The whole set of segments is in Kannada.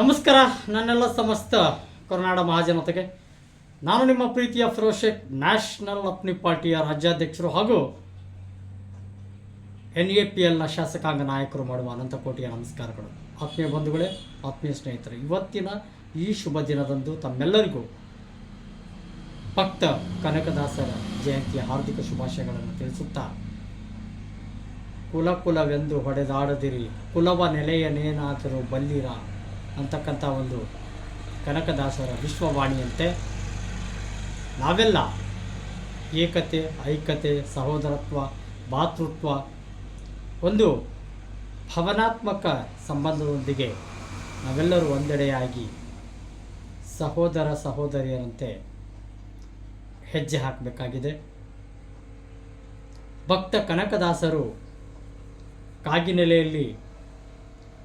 ನಮಸ್ಕಾರ, ನನ್ನೆಲ್ಲ ಸಮಸ್ತ ಕರ್ನಾಡ ಮಹಾಜನತೆಗೆ. ನಾನು ನಿಮ್ಮ ಪ್ರೀತಿಯ ಫಿರೋಶೇಖ್ ನ್ಯಾಷನಲ್ ಅಪ್ನಿ ಪಾರ್ಟಿಯ ರಾಜ್ಯಾಧ್ಯಕ್ಷರು ಹಾಗೂ ಎನ್ ಎ ಪಿ ಎಲ್ನ ಶಾಸಕಾಂಗ ನಾಯಕರು ಮಾಡುವ ಅನಂತ ಕೋಟಿಯ ನಮಸ್ಕಾರಗಳು. ಆತ್ಮೀಯ ಬಂಧುಗಳೇ, ಆತ್ಮೀಯ ಸ್ನೇಹಿತರೆ, ಇವತ್ತಿನ ಈ ಶುಭ ದಿನದಂದು ತಮ್ಮೆಲ್ಲರಿಗೂ ಭಕ್ತ ಕನಕದಾಸರ ಜಯಂತಿಯ ಹಾರ್ದಿಕ ಶುಭಾಶಯಗಳನ್ನು ತಿಳಿಸುತ್ತಾ, ಕುಲ ಕುಲವೆಂದು ಹೊಡೆದಾಡದಿರಿ, ಕುಲವ ನೆಲೆಯನೇನಾದರೂ ಬಲ್ಲಿರ ಅಂತಕ್ಕಂಥ ಒಂದು ಕನಕದಾಸರ ವಿಶ್ವವಾಣಿಯಂತೆ ನಾವೆಲ್ಲ ಏಕತೆ, ಐಕ್ಯತೆ, ಸಹೋದರತ್ವ, ಭಾತೃತ್ವ ಒಂದು ಭಾವನಾತ್ಮಕ ಸಂಬಂಧದೊಂದಿಗೆ ನಾವೆಲ್ಲರೂ ಒಂದೆಡೆಯಾಗಿ ಸಹೋದರ ಸಹೋದರಿಯರಂತೆ ಹೆಜ್ಜೆ ಹಾಕಬೇಕಾಗಿದೆ. ಭಕ್ತ ಕನಕದಾಸರು ಕಾಗಿನೆಲೆಯಲ್ಲಿ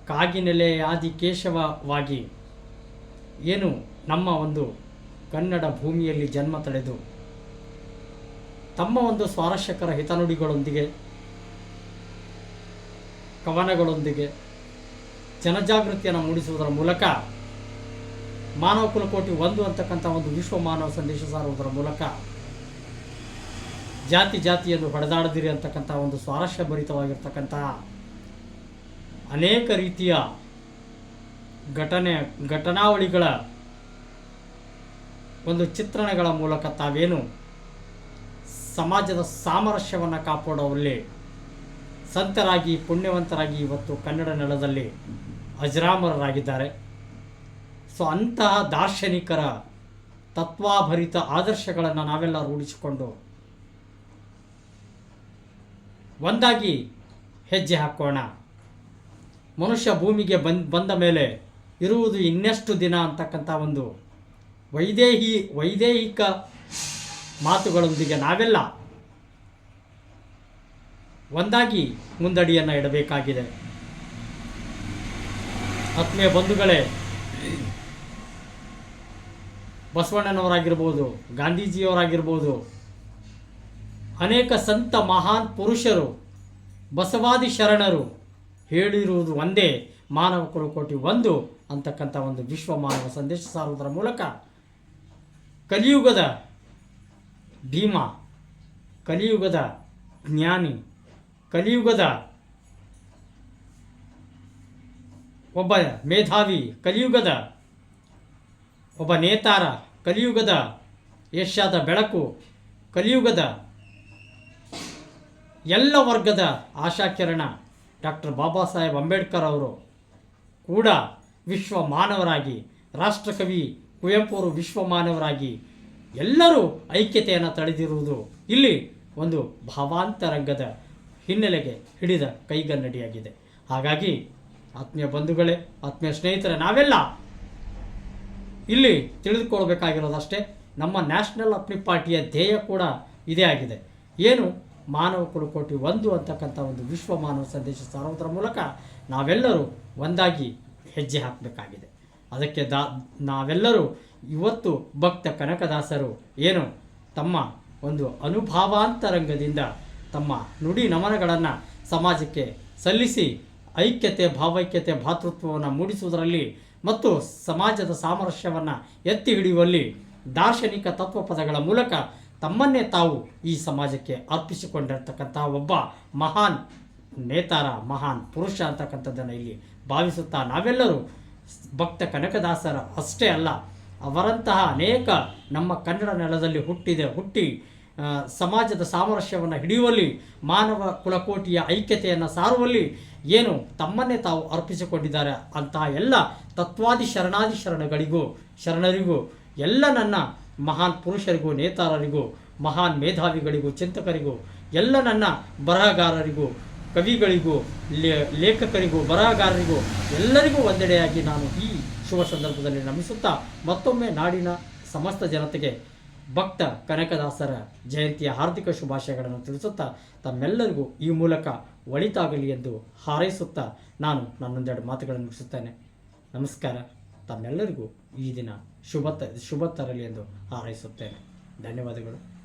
ಕಾಗಿನೆಲೆಯಾದಿ ಕೇಶವವಾಗಿ ಏನು ನಮ್ಮ ಒಂದು ಕನ್ನಡ ಭೂಮಿಯಲ್ಲಿ ಜನ್ಮ ತಳೆದು ತಮ್ಮ ಒಂದು ಸ್ವಾರಸ್ಯಕರ ಹಿತನುಡಿಗಳೊಂದಿಗೆ, ಕವನಗಳೊಂದಿಗೆ ಜನಜಾಗೃತಿಯನ್ನು ಮೂಡಿಸುವುದರ ಮೂಲಕ ಮಾನವ ಕುಲಕೋಟಿ ಒಂದು ಅಂತಕ್ಕಂಥ ಒಂದು ವಿಶ್ವ ಮಾನವ ಸಂದೇಶ ಸಾರುವುದರ ಮೂಲಕ ಜಾತಿ ಜಾತಿಯನ್ನು ಹೊಡೆದಾಡದಿರಿ ಅಂತಕ್ಕಂಥ ಒಂದು ಸ್ವಾರಸ್ಯಭರಿತವಾಗಿರ್ತಕ್ಕಂತಹ ಅನೇಕ ರೀತಿಯ ಘಟನೆ, ಘಟನಾವಳಿಗಳ ಒಂದು ಚಿತ್ರಣಗಳ ಮೂಲಕ ತಾವೇನು ಸಮಾಜದ ಸಾಮರಸ್ಯವನ್ನು ಕಾಪಾಡುವಲ್ಲಿ ಸಂತರಾಗಿ, ಪುಣ್ಯವಂತರಾಗಿ ಇವತ್ತು ಕನ್ನಡ ನೆಲದಲ್ಲಿ ಅಜರಾಮರರಾಗಿದ್ದಾರೆ. ಸೊ, ಅಂತಹ ದಾರ್ಶನಿಕರ ತತ್ವಾಭರಿತ ಆದರ್ಶಗಳನ್ನು ನಾವೆಲ್ಲ ರೂಢಿಸಿಕೊಂಡು ಒಂದಾಗಿ ಹೆಜ್ಜೆ ಹಾಕೋಣ. ಮನುಷ್ಯ ಭೂಮಿಗೆ ಬಂದ್, ಬಂದ ಮೇಲೆ ಇರುವುದು ಇನ್ನೆಷ್ಟು ದಿನ ಅಂತಕ್ಕಂಥ ಒಂದು ವೈದೇಹಿ, ವೈದೇಹಿಕ ಮಾತುಗಳೊಂದಿಗೆ ನಾವೆಲ್ಲ ಒಂದಾಗಿ ಮುಂದಡಿಯನ್ನು ಇಡಬೇಕಾಗಿದೆ. ಆತ್ಮೀಯ ಬಂಧುಗಳೇ, ಬಸವಣ್ಣನವರಾಗಿರ್ಬೋದು, ಗಾಂಧೀಜಿಯವರಾಗಿರ್ಬೋದು, ಅನೇಕ ಸಂತ ಮಹಾನ್ ಪುರುಷರು, ಬಸವಾದಿ ಶರಣರು ಹೇಳಿರುವುದು ಒಂದೇ, ಮಾನವ ಕುಲಕೋಟಿ ಒಂದು ಅಂತಕ್ಕಂಥ ಒಂದು ವಿಶ್ವ ಮಾನವ ಸಂದೇಶ ಸಾರುವುದರ ಮೂಲಕ ಕಲಿಯುಗದ ಭೀಮ, ಕಲಿಯುಗದ ಜ್ಞಾನಿ, ಕಲಿಯುಗದ ಒಬ್ಬ ಮೇಧಾವಿ, ಕಲಿಯುಗದ ಒಬ್ಬ ನೇತಾರ, ಕಲಿಯುಗದ ಏಷ್ಯಾದ ಬೆಳಕು, ಕಲಿಯುಗದ ಎಲ್ಲ ವರ್ಗದ ಆಶಾಕಿರಣ ಡಾಕ್ಟರ್ ಬಾಬಾ ಸಾಹೇಬ್ ಅಂಬೇಡ್ಕರ್ ಅವರು ಕೂಡ ವಿಶ್ವ ಮಾನವರಾಗಿ ರಾಷ್ಟ್ರಕವಿ ಕುವೆಂಪು ಅವರು ವಿಶ್ವ ಮಾನವರಾಗಿ ಎಲ್ಲರೂ ಐಕ್ಯತೆಯನ್ನು ತಳೆದಿರುವುದು ಇಲ್ಲಿ ಒಂದು ಭಾವಾಂತರಂಗದ ಹಿನ್ನೆಲೆಗೆ ಹಿಡಿದ ಕೈಗನ್ನಡಿಯಾಗಿದೆ. ಹಾಗಾಗಿ ಆತ್ಮೀಯ ಬಂಧುಗಳೇ, ಆತ್ಮೀಯ ಸ್ನೇಹಿತರೆ, ನಾವೆಲ್ಲ ಇಲ್ಲಿ ತಿಳಿದುಕೊಳ್ಬೇಕಾಗಿರೋದಷ್ಟೇ, ನಮ್ಮ ನ್ಯಾಷನಲ್ ಅಪ್ನಿ ಪಾರ್ಟಿಯ ಧ್ಯೇಯ ಕೂಡ ಇದೇ ಆಗಿದೆ. ಏನು? ಮಾನವ ಕುಲಕೋಟಿ ಒಂದು ಅಂತಕ್ಕಂಥ ಒಂದು ವಿಶ್ವ ಮಾನವ ಸಂದೇಶ ಸಾರುವುದರ ಮೂಲಕ ನಾವೆಲ್ಲರೂ ಒಂದಾಗಿ ಹೆಜ್ಜೆ ಹಾಕಬೇಕಾಗಿದೆ. ಅದಕ್ಕೆ ದಾ, ನಾವೆಲ್ಲರೂ ಇವತ್ತು ಭಕ್ತ ಕನಕದಾಸರು ಏನು ತಮ್ಮ ಒಂದು ಅನುಭಾವಾಂತರಂಗದಿಂದ ತಮ್ಮ ನುಡಿ ನಮನಗಳನ್ನು ಸಮಾಜಕ್ಕೆ ಸಲ್ಲಿಸಿ ಐಕ್ಯತೆ, ಭಾವೈಕ್ಯತೆ, ಭಾತೃತ್ವವನ್ನು ಮೂಡಿಸುವುದರಲ್ಲಿ ಮತ್ತು ಸಮಾಜದ ಸಾಮರಸ್ಯವನ್ನು ಎತ್ತಿ ಹಿಡಿಯುವಲ್ಲಿ ದಾರ್ಶನಿಕ ತತ್ವಪದಗಳ ಮೂಲಕ ತಮ್ಮನ್ನೇ ತಾವು ಈ ಸಮಾಜಕ್ಕೆ ಅರ್ಪಿಸಿಕೊಂಡಿರ್ತಕ್ಕಂಥ ಒಬ್ಬ ಮಹಾನ್ ನೇತಾರ, ಮಹಾನ್ ಪುರುಷ ಅಂತಕ್ಕಂಥದ್ದನ್ನು ಇಲ್ಲಿ ಭಾವಿಸುತ್ತಾ ನಾವೆಲ್ಲರೂ ಭಕ್ತ ಕನಕದಾಸರ ಅಷ್ಟೇ ಅಲ್ಲ, ಅವರಂತಹ ಅನೇಕ ನಮ್ಮ ಕನ್ನಡ ನೆಲದಲ್ಲಿ ಹುಟ್ಟಿದೆ, ಹುಟ್ಟಿ ಸಮಾಜದ ಸಾಮರಸ್ಯವನ್ನು ಹಿಡಿಯುವಲ್ಲಿ, ಮಾನವ ಕುಲಕೋಟಿಯ ಐಕ್ಯತೆಯನ್ನು ಸಾರುವಲ್ಲಿ ಏನು ತಮ್ಮನ್ನೇ ತಾವು ಅರ್ಪಿಸಿಕೊಂಡಿದ್ದಾರೆ ಅಂತಹ ಎಲ್ಲ ತತ್ವಾದಿ ಶರಣಾದಿ ಶರಣಗಳಿಗೂ, ಶರಣರಿಗೂ ಎಲ್ಲ ನನ್ನ ಮಹಾನ್ ಪುರುಷರಿಗೂ, ನೇತಾರರಿಗೂ, ಮಹಾನ್ ಮೇಧಾವಿಗಳಿಗೂ, ಚಿಂತಕರಿಗೂ, ಎಲ್ಲ ನನ್ನ ಬರಹಗಾರರಿಗೂ, ಕವಿಗಳಿಗೂ ಲೇಖಕರಿಗೂ, ಬರಹಗಾರರಿಗೂ ಎಲ್ಲರಿಗೂ ಒಂದೆಡೆಯಾಗಿ ನಾನು ಈ ಶುಭ ಸಂದರ್ಭದಲ್ಲಿ ನಮಿಸುತ್ತಾ ಮತ್ತೊಮ್ಮೆ ನಾಡಿನ ಸಮಸ್ತ ಜನತೆಗೆ ಭಕ್ತ ಕನಕದಾಸರ ಜಯಂತಿಯ ಹಾರ್ದಿಕ ಶುಭಾಶಯಗಳನ್ನು ತಿಳಿಸುತ್ತಾ ತಮ್ಮೆಲ್ಲರಿಗೂ ಈ ಮೂಲಕ ಒಳಿತಾಗಲಿ ಎಂದು ಹಾರೈಸುತ್ತಾ ನಾನು ನನ್ನೊಂದೆರಡು ಮಾತುಗಳನ್ನು ಮುಗಿಸುತ್ತೇನೆ. ನಮಸ್ಕಾರ. ತಮ್ಮೆಲ್ಲರಿಗೂ ಈ ದಿನ ಶುಭ ಶುಭ ತರಲಿ ಎಂದು ಹಾರೈಸುತ್ತೇನೆ. ಧನ್ಯವಾದಗಳು.